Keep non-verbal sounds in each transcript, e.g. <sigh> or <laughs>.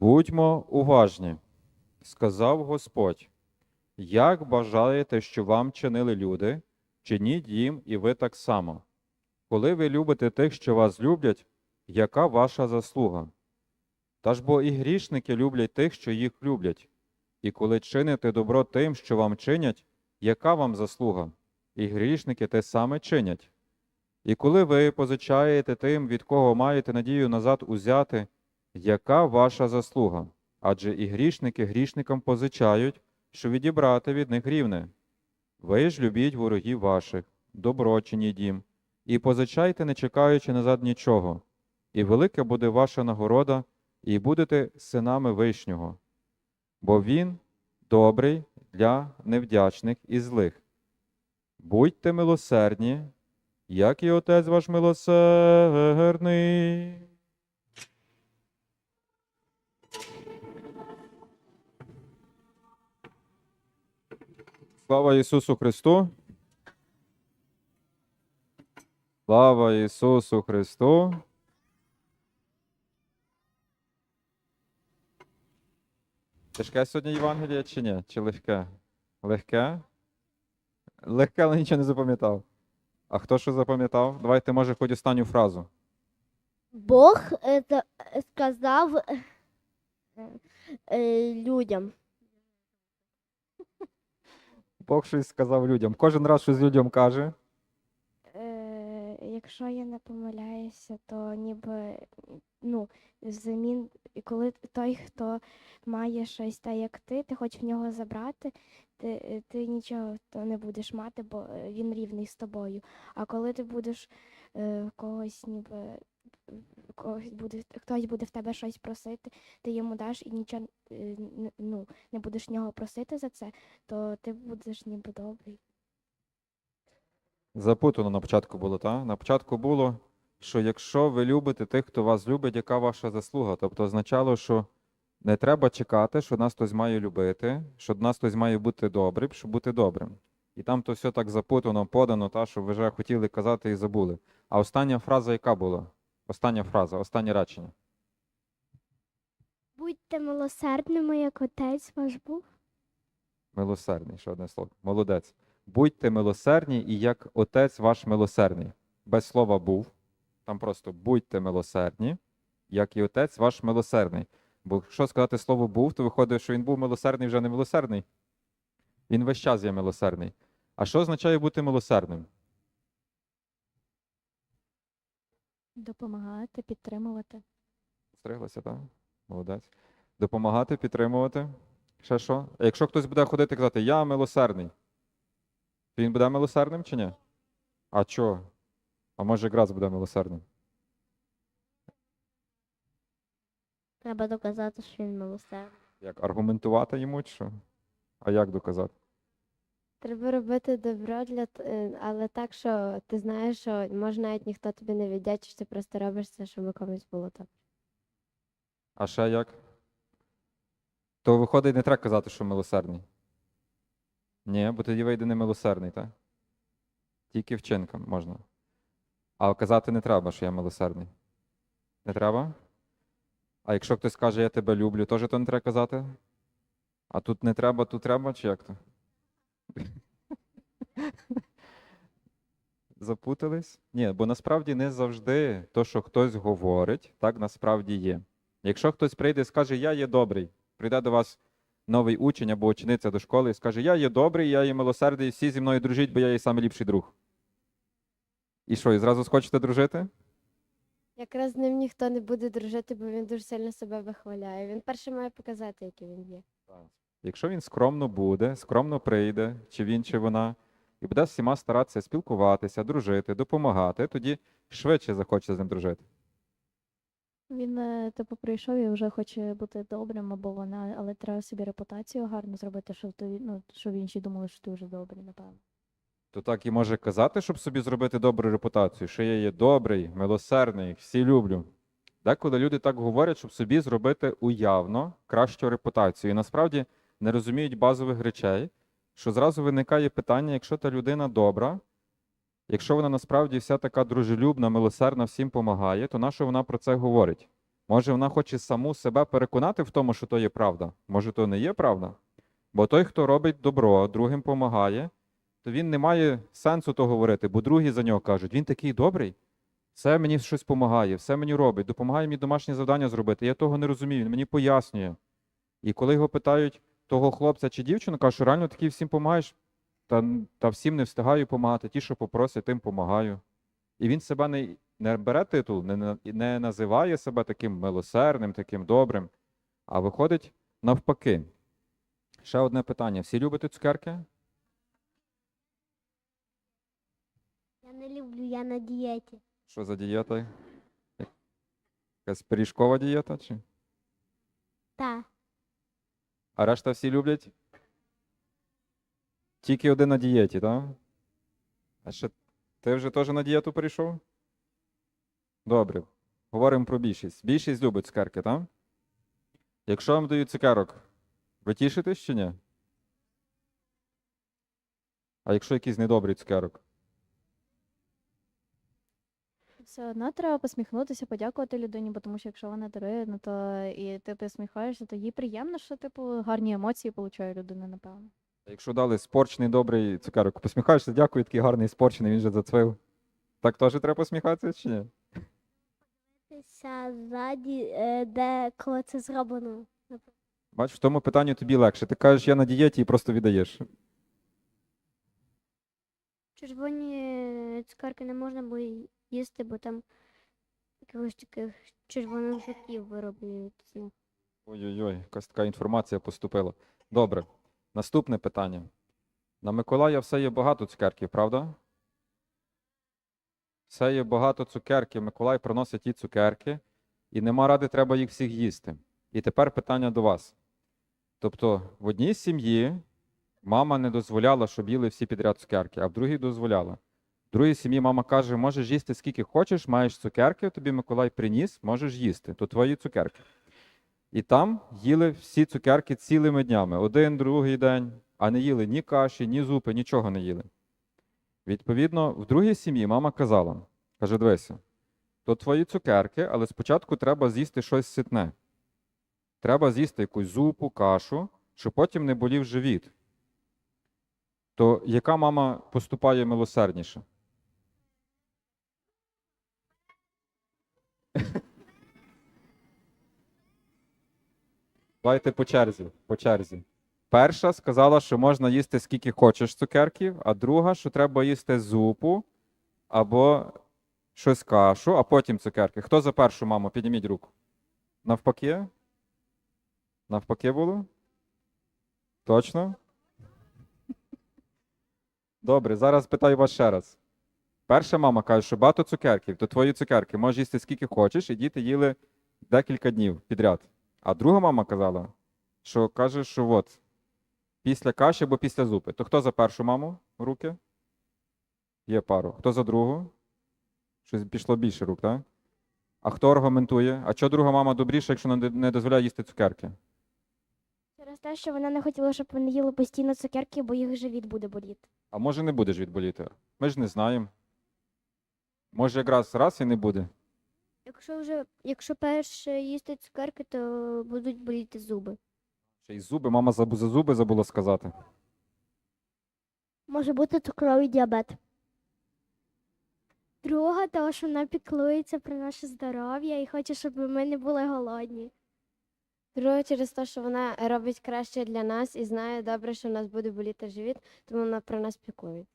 Будьмо уважні, сказав Господь. Як бажаєте, що вам чинили люди, чиніть їм і ви так само. Коли ви любите тих, що вас люблять, яка ваша заслуга? Та ж бо і грішники люблять тих, що їх люблять. І коли чините добро тим, що вам чинять, яка вам заслуга? І грішники те саме чинять. І коли ви позичаєте тим, від кого маєте надію назад узяти, яка ваша заслуга? Адже і грішники грішникам позичають, що відібрати від них рівне. Ви ж любіть ворогів ваших, добро чиніть їм, і позичайте, не чекаючи назад нічого, і велика буде ваша нагорода, і будете синами Вишнього. Бо він добрий для невдячних і злих. Будьте милосердні, як і Отець ваш милосердний. Слава Ісусу Христу. Слава Ісусу Христу. Тяжке сьогодні Євангеліє чи ні? Чи легке? Легке? Легке, але нічого не запам'ятав. А хто що запам'ятав? Давайте, може, хоч останню фразу. Бог сказав е, е, людям. Бог щось сказав людям. Кожен раз щось людям каже. Е, якщо я не помиляюся, то ніби ну, взамін, і коли той, хто має щось так, як ти, ти хочеш в нього забрати, ти, ти нічого то не будеш мати, бо е, він рівний з тобою. А коли ти будеш е, когось ніби. Когось буде, хтось буде в тебе щось просити, ти йому даш і нічого е, ну, не будеш нього просити за це, то ти будеш ніби добрий. Запутано на початку було, так? На початку було, що якщо ви любите тих, хто вас любить, яка ваша заслуга? Тобто означало, що не треба чекати, що нас хтось має любити, що нас хтось має бути добрим, щоб бути добрим. І там то все так запутано, подано, та, що ви вже хотіли казати і забули. А остання фраза яка була? Остання фраза, останнє речення. Будьте милосердними, як отець ваш був. Милосердний, ще одне слово. Молодець. Будьте милосердні, і як отець ваш милосердний. Без слова був. Там просто будьте милосердні, як і отець ваш милосердний. Бо якщо сказати слово був, то виходить, що він був милосердний вже не милосердний. Він весь час є милосердний. А що означає бути милосердним? Допомагати, підтримувати. Стриглася, так? Молодець. Допомагати, підтримувати. Ще що? А якщо хтось буде ходити і казати, я милосердний, то він буде милосердним чи ні? А чого? А може якраз буде милосердним? Треба доказати, що він милосердний. Як аргументувати йому чи що? А як доказати? Треба робити добро для е, але так, що ти знаєш, що може навіть ніхто тобі не віддячить, ти просто робиш це, щоб комусь було так. А ще як? То виходить, не треба казати, що милосердний. Ні, бо тоді вийде не милосердний, так? Тільки вчинком можна. А казати не треба, що я милосердний. Не треба? А якщо хтось каже, я тебе люблю, теж то не треба казати? А тут не треба, тут треба, чи як то? <laughs> Запутались? Ні, бо насправді не завжди то, що хтось говорить, так насправді є. Якщо хтось прийде і скаже, я є добрий, прийде до вас новий учень або учениця до школи і скаже, я є добрий, я є милосердний, всі зі мною дружіть, бо я є найліпший друг. І що, і зразу схочете дружити? Якраз з ним ніхто не буде дружити, бо він дуже сильно себе вихваляє. Він перше має показати, який він є. Якщо він скромно буде, скромно прийде, чи він, чи вона, і буде всіма старатися спілкуватися, дружити, допомагати, тоді швидше захоче з ним дружити. Він, е, типу, прийшов і вже хоче бути добрим або вона, але треба собі репутацію гарно зробити, щоб ти, ну, щоб інші думали, що ти вже добрий, напевно. То так і може казати, щоб собі зробити добру репутацію, що я є добрий, милосердний, всі люблю. Деколи люди так говорять, щоб собі зробити уявно кращу репутацію. І насправді не розуміють базових речей, що зразу виникає питання, якщо та людина добра, якщо вона насправді вся така дружелюбна, милосердна, всім помагає, то нащо вона про це говорить? Може, вона хоче саму себе переконати в тому, що то є правда. Може, то не є правда. Бо той, хто робить добро, другим допомагає, то він не має сенсу то говорити, бо другі за нього кажуть, він такий добрий, все мені щось допомагає, все мені робить, допомагає мені домашнє завдання зробити. Я того не розумію, він мені пояснює. І коли його питають того хлопця чи дівчину, каже, що реально такий всім допомагаєш, та, та всім не встигаю допомагати, ті, що попросять, тим допомагаю. І він себе не, не бере титул, не, не називає себе таким милосердним, таким добрим, а виходить навпаки. Ще одне питання. Всі любите цукерки? Я не люблю, я на дієті. Що за дієта? Якась пиріжкова дієта? Чи? Та. А решта всі люблять? Тільки один на дієті, так? А ще ти вже теж на дієту перейшов? Добре. Говоримо про більшість. Більшість любить цукерки, так? Якщо вам дають цукерок, ви тішитесь чи ні? А якщо якийсь недобрий цукерок? Все одно треба посміхнутися, подякувати людині, бо тому що якщо вона дарує, ну то і ти посміхаєшся, то їй приємно, що типу гарні емоції получає людина, напевно. Якщо дали спорчений добрий цукерок, посміхаєшся, дякую, такий гарний спорчений, він же зацвив. Так теж треба посміхатися чи ні? Ззаді, е, де коли це зроблено. Бач, в тому питанні тобі легше. Ти кажеш, я на дієті і просто віддаєш. Червоні цукерки не можна було їсти, бо там якихось таких червоних жуків вироблюють з них. Ой-ой-ой, якась така інформація поступила. Добре. Наступне питання. На Миколая все є багато цукерків, правда? Все є багато цукерків. Миколай приносить ті цукерки, і нема ради, треба їх всіх їсти. І тепер питання до вас. Тобто, в одній сім'ї мама не дозволяла, щоб їли всі підряд цукерки, а в другій дозволяла. Другій сім'ї мама каже, можеш їсти скільки хочеш, маєш цукерки, тобі Миколай приніс, можеш їсти. То твої цукерки. І там їли всі цукерки цілими днями, один, другий день, а не їли ні каші, ні зупи, нічого не їли. Відповідно, в другій сім'ї мама казала: каже, дивися, то твої цукерки, але спочатку треба з'їсти щось ситне. Треба з'їсти якусь зупу, кашу, щоб потім не болів живіт. То яка мама поступає милосердніше? Давайте по черзі, по черзі. Перша сказала, що можна їсти скільки хочеш цукерків, а друга, що треба їсти зупу або щось кашу, а потім цукерки. Хто за першу маму? Підніміть руку. Навпаки? Навпаки було? Точно? Добре, зараз питаю вас ще раз. Перша мама каже, що багато цукерків, то твої цукерки можеш їсти скільки хочеш, і діти їли декілька днів підряд. А друга мама казала, що каже, що от після каші або після зупи. То хто за першу маму руки? Є пару. Хто за другу? Щось пішло більше рук, так? А хто аргументує? А чого друга мама добріша, якщо не не дозволяє їсти цукерки? Через те, що вона не хотіла, щоб вони їли постійно цукерки, бо їх живіт буде боліти. А може не будеш відболіти? Ми ж не знаємо. Може, якраз раз і не буде. Якщо вже, якщо перше їсти цукерки, то будуть боліти зуби. Ще й зуби, мама за зуби забула сказати. Може бути цукровий діабет. Друга, того, що вона піклується про наше здоров'я і хоче, щоб ми не були голодні. Друге, через те, що вона робить краще для нас і знає добре, що в нас буде боліти живіт, тому вона про нас пікує.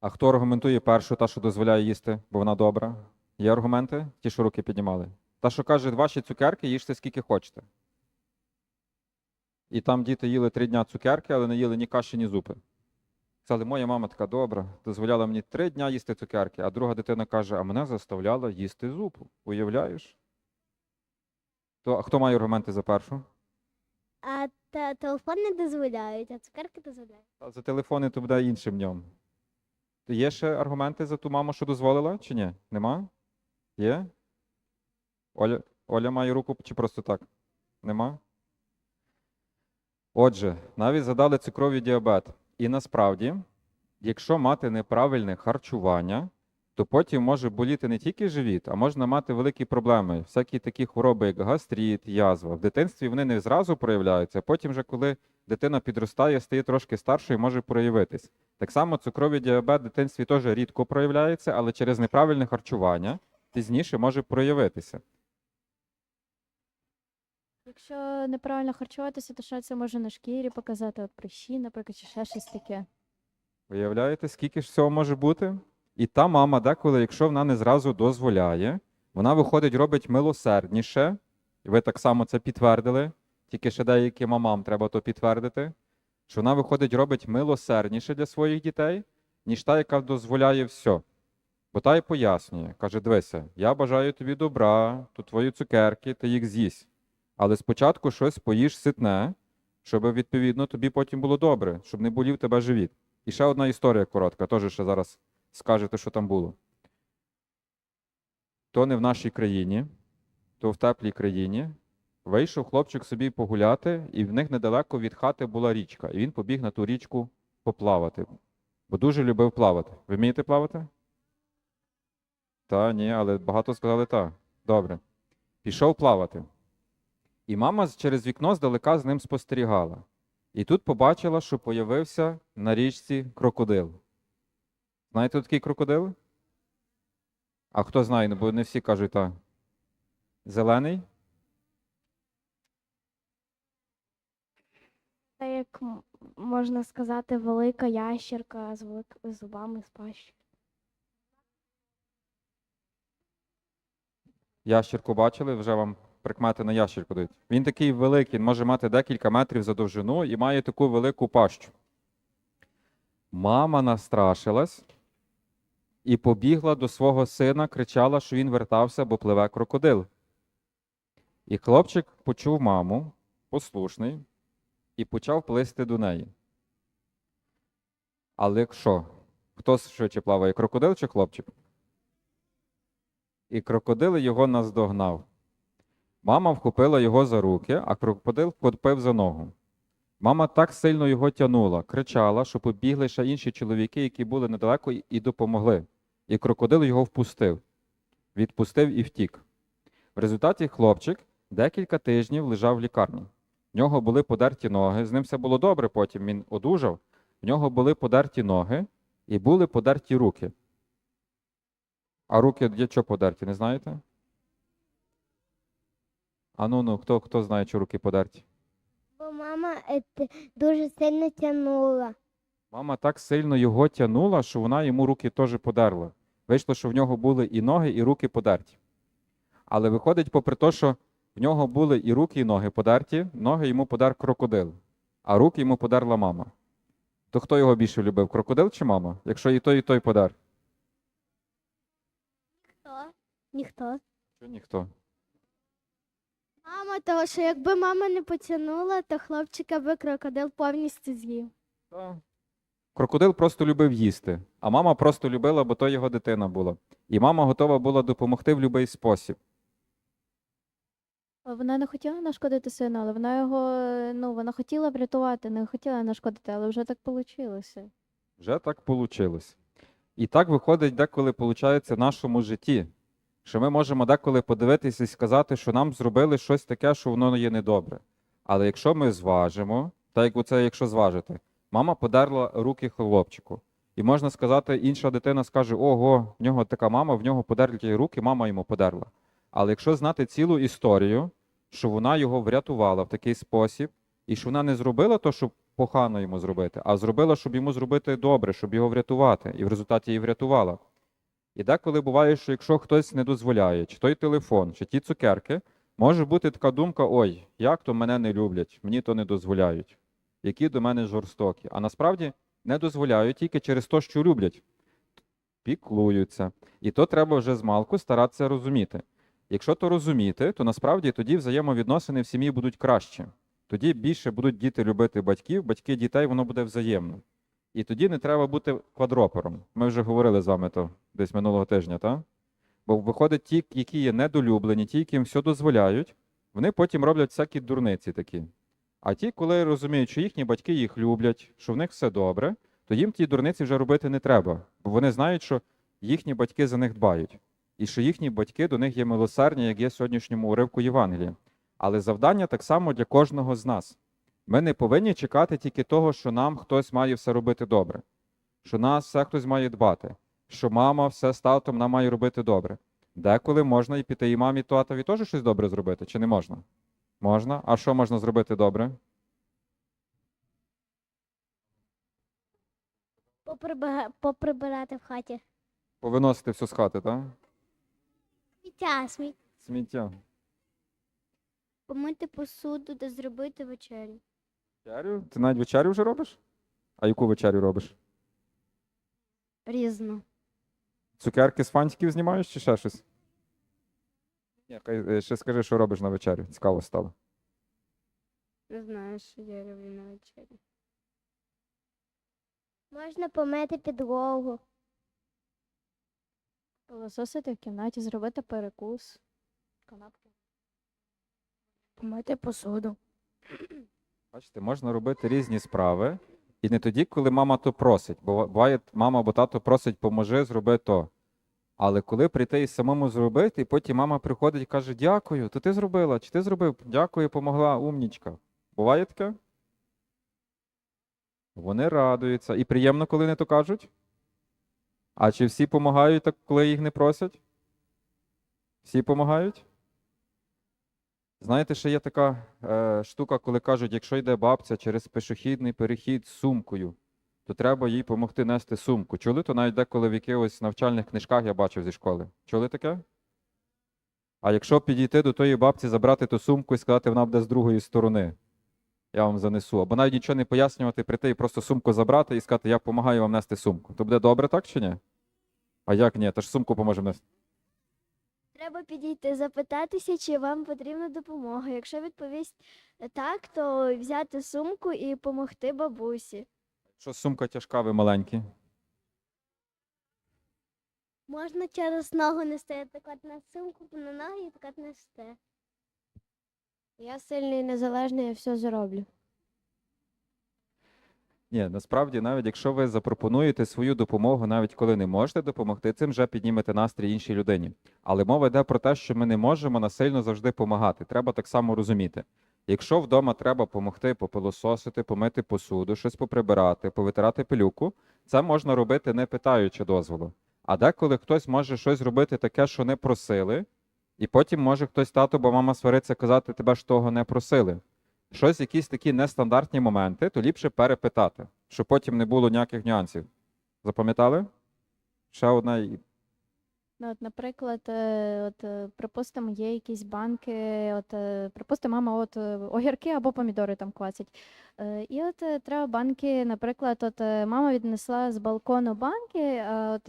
А хто аргументує першу, та, що дозволяє їсти, бо вона добра? Є аргументи? Ті, що руки піднімали. Та, що каже, ваші цукерки їжте скільки хочете. І там діти їли три дня цукерки, але не їли ні каші, ні зупи. Сказали, моя мама така добра, дозволяла мені три дня їсти цукерки, а друга дитина каже, а мене заставляла їсти зупу. Уявляєш? То а хто має аргументи за першу? А те- телефон не дозволяють, а цукерки дозволяють. А за телефони то буде іншим днем. Є ще аргументи за ту маму, що дозволила, чи ні? Нема? Є? Оля, Оля має руку чи просто так? Нема? Отже, навіть задали цукровий діабет. І насправді, якщо мати неправильне харчування, то потім може боліти не тільки живіт, а можна мати великі проблеми, всякі такі хвороби, як гастрит, язва. В дитинстві вони не зразу проявляються, а потім, вже коли дитина підростає, стає трошки старшою, може проявитись. Так само цукровий діабет в дитинстві теж рідко проявляється, але через неправильне харчування пізніше може проявитися. Якщо неправильно харчуватися, то що це може на шкірі показати, от прищі, наприклад, чи ще щось таке. Виявляєте, скільки ж цього може бути? І та мама, деколи, якщо вона не зразу дозволяє, вона виходить, робить милосердніше, і ви так само це підтвердили, тільки ще деяким мамам треба то підтвердити, що вона виходить, робить милосердніше для своїх дітей, ніж та, яка дозволяє все. Бо та й пояснює, каже: дивися, я бажаю тобі добра, тут твої цукерки, ти їх з'їсть. Але спочатку щось поїж ситне, щоб відповідно тобі потім було добре, щоб не болів тебе живіт. І ще одна історія коротка, теж ще зараз скажете, що там було. То не в нашій країні, то в теплій країні. Вийшов хлопчик собі погуляти, і в них недалеко від хати була річка. І він побіг на ту річку поплавати, бо дуже любив плавати. Ви вмієте плавати? Та, ні, але багато сказали так. Добре. Пішов плавати. І мама через вікно здалека з ним спостерігала. І тут побачила, що появився на річці крокодил. Знаєте, такий крокодил? А хто знає, бо не всі кажуть так. Зелений? Це як можна сказати, велика ящерка з великими зубами з пащі. Ящірку бачили, вже вам прикмети на ящірку дають. Він такий великий, він може мати декілька метрів за довжину і має таку велику пащу. Мама настрашилась і побігла до свого сина, кричала, що він вертався, бо пливе крокодил. І хлопчик почув маму, послушний, і почав плисти до неї. Але якщо? Хто швидше плаває, крокодил чи хлопчик? І крокодил його наздогнав. Мама вхопила його за руки, а крокодил вхопив за ногу. Мама так сильно його тянула, кричала, що побігли ще інші чоловіки, які були недалеко, і- допомогли. І крокодил його впустив, відпустив і втік. В результаті хлопчик декілька тижнів лежав в лікарні. В нього були подерті ноги, з ним все було добре, потім він одужав. В нього були подерті ноги і були подерті руки. А руки є що подерті, не знаєте? А ну ну, хто, хто знає, що руки подерті? Бо мама е, дуже сильно тягнула. Мама так сильно його тянула, що вона йому руки теж подерла. Вийшло, що в нього були і ноги, і руки подерті. Але виходить, попри те, що в нього були і руки, і ноги подерті, ноги йому подар крокодил, а руки йому подерла мама. То хто його більше любив, крокодил чи мама? Якщо і той, і той подар? Хто? Ніхто. Що ніхто. Мама, того що якби мама не потягнула, то хлопчика би крокодил повністю з'їв. Та. Крокодил просто любив їсти, а мама просто любила, бо то його дитина була. І мама готова була допомогти в будь-який спосіб. Вона не хотіла нашкодити сину, але вона його, ну, вона хотіла врятувати, не хотіла нашкодити, але вже так вийшло. Вже так вийшло. І так виходить деколи виходить в нашому житті, що ми можемо деколи подивитися і сказати, що нам зробили щось таке, що воно є недобре. Але якщо ми зважимо, так як оце, якщо зважити, мама подерла руки хлопчику. І можна сказати, інша дитина скаже: ого, в нього така мама, в нього подерті руки, мама йому подерла. Але якщо знати цілу історію, що вона його врятувала в такий спосіб, і що вона не зробила то, щоб погано йому зробити, а зробила, щоб йому зробити добре, щоб його врятувати, і в результаті її врятувала. І деколи буває, що якщо хтось не дозволяє, чи той телефон, чи ті цукерки, може бути така думка: ой, як то мене не люблять, мені то не дозволяють, які до мене жорстокі. А насправді не дозволяють тільки через те, що люблять, піклуються. І то треба вже з малку старатися розуміти. Якщо то розуміти, то насправді тоді взаємовідносини в сім'ї будуть кращі. Тоді більше будуть діти любити батьків, батьки дітей, воно буде взаємно. І тоді не треба бути квадропером. Ми вже говорили з вами то десь минулого тижня, так? Бо виходить, ті, які є недолюблені, ті, яким все дозволяють, вони потім роблять всякі дурниці такі. А ті, коли розуміють, що їхні батьки їх люблять, що в них все добре, то їм ті дурниці вже робити не треба. Бо вони знають, що їхні батьки за них дбають, і що їхні батьки до них є милосердні, як є в сьогоднішньому уривку Євангелія. Але завдання так само для кожного з нас. Ми не повинні чекати тільки того, що нам хтось має все робити добре, що нас все хтось має дбати, що мама все з татом нам має робити добре. Деколи можна і піти і мамі, і татові теж щось добре зробити, чи не можна? Можна. А що можна зробити добре? Поприбира- Поприбирати в хаті. Повиносити все з хати, так? Сміття, сміття. Сміття. Помити посуду та зробити вечерю. Вечерю? Ти навіть вечерю вже робиш? А яку вечерю робиш? Різно. Цукерки з фантиків знімаєш чи ще щось? Ні, хай, е, ще скажи, що робиш на вечерю. Цікаво стало. Не знаю, що я роблю на вечері. Можна помити підлогу. Пилососити в кімнаті, зробити перекус. Канапки. Помити посуду. Бачите, можна робити різні справи, і не тоді, коли мама то просить. Бо буває, мама або тато просить, поможи, зроби то. Але коли прийти і самому зробити, і потім мама приходить і каже: Дякую, то ти зробила, чи ти зробив? Дякую, помогла, умнічка. Буває таке? Вони радуються. І приємно, коли не то кажуть? А чи всі допомагають, коли їх не просять? Всі допомагають? Знаєте, ще є така е, штука, коли кажуть, якщо йде бабця через пішохідний перехід з сумкою, то треба їй допомогти нести сумку. Чули? То навіть деколи в якихось навчальних книжках я бачив зі школи. Чули таке? А якщо підійти до тої бабці, забрати ту сумку і сказати, вона буде з другої сторони, я вам занесу. Або навіть нічого не пояснювати, прийти і просто сумку забрати і сказати, я допомагаю вам нести сумку. То буде добре, так чи ні? А як ні? Та ж сумку поможемо нести. Треба підійти, запитатися, чи вам потрібна допомога. Якщо відповість так, то взяти сумку і допомогти бабусі. Що сумка тяжка, ви маленькі. Можна через ногу нести, так от на сумку на ноги і так от нести. Я сильний і незалежний, я все зроблю. Ні, насправді, навіть якщо ви запропонуєте свою допомогу, навіть коли не можете допомогти, цим вже піднімете настрій іншій людині. Але мова йде про те, що ми не можемо насильно завжди допомагати. Треба так само розуміти. Якщо вдома треба допомогти попилососити, помити посуду, щось поприбирати, повитирати пилюку, це можна робити не питаючи дозволу. А деколи хтось може щось робити таке, що не просили, і потім може хтось тато, бо мама свариться казати, тебе ж того не просили щось, якісь такі нестандартні моменти, то ліпше перепитати, щоб потім не було ніяких нюансів. Запам'ятали? Ще одна. Ну, от, наприклад, е, от, е, припустимо, є якісь банки, от, е, припустимо, мама от огірки або помідори там квасять. І от треба банки, наприклад, от мама віднесла з балкону банки, а от,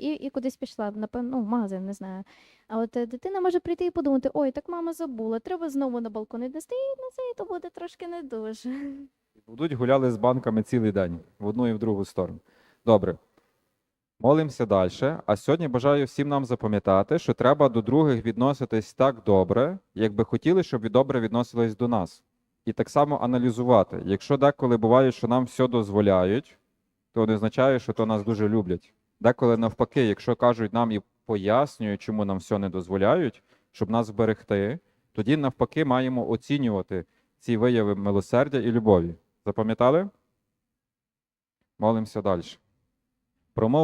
і, і кудись пішла, напевно, ну, в магазин, не знаю. А от дитина може прийти і подумати, ой, так мама забула, треба знову на балкон віднести, і на це то буде трошки не дуже. Будуть гуляли з банками цілий день, в одну і в другу сторону. Добре. Молимося далі. А сьогодні бажаю всім нам запам'ятати, що треба до других відноситись так добре, як би хотіли, щоб ви добре відносились до нас. І так само аналізувати. Якщо деколи буває, що нам все дозволяють, то не означає, що то нас дуже люблять. Деколи навпаки, якщо кажуть нам і пояснюють, чому нам все не дозволяють, щоб нас вберегти, тоді навпаки маємо оцінювати ці вияви милосердя і любові. Запам'ятали? Молимося далі. Промов